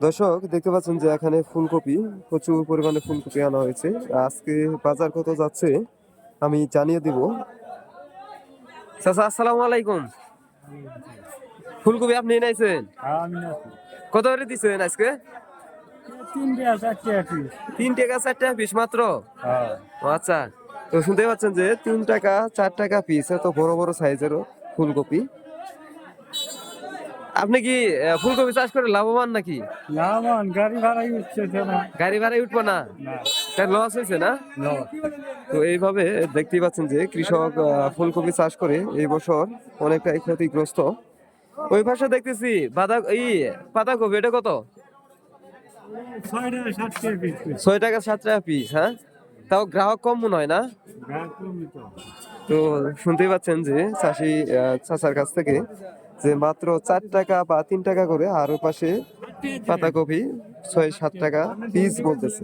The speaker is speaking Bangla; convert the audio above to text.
দর্শক দেখতে পাচ্ছেন যে এখানে ফুলকপি প্রচুর পরিমাণে ফুলকপি আনা হয়েছে। আজকে বাজার কত যাচ্ছে আমি জানিয়ে দিব। চাচা আসসালামু আলাইকুম। ফুলকপি আপনি এনেছেন? কত করে দিচ্ছেন আজকে? তিন টাকা চার টাকা পিস মাত্র? হ্যাঁ। আচ্ছা। তো শুনতে পাচ্ছেন যে তিন টাকা চার টাকা পিস এত বড় বড় সাইজেরও ফুলকপি। আপনি কি ফুলকপি চাষ করে লাভবান নাকি? না মান গাড়ি ভাড়াই উঠছে না। গাড়ি ভাড়ায় উঠবো না? না। লস হয়েছে না? তো এইভাবে দেখতেই পাচ্ছেন যে কৃষক ফুলকপি চাষ করে এই বছর অনেকটাই ক্ষতিগ্রস্ত। ওই ভাষা দেখতেছি বাঁধা এই পাতাকপি এটা কত? ছয় টাকা সাত টাকা পিস হ্যাঁ? তাও গ্রাহক কম মনে হয় না তো। শুনতেই পাচ্ছেন যে চাষি চাচার কাছ থেকে যে মাত্র চার টাকা বা তিন টাকা করে আর পাশে পাতাকপি ছয়, সাত টাকা পিস বলতেছে।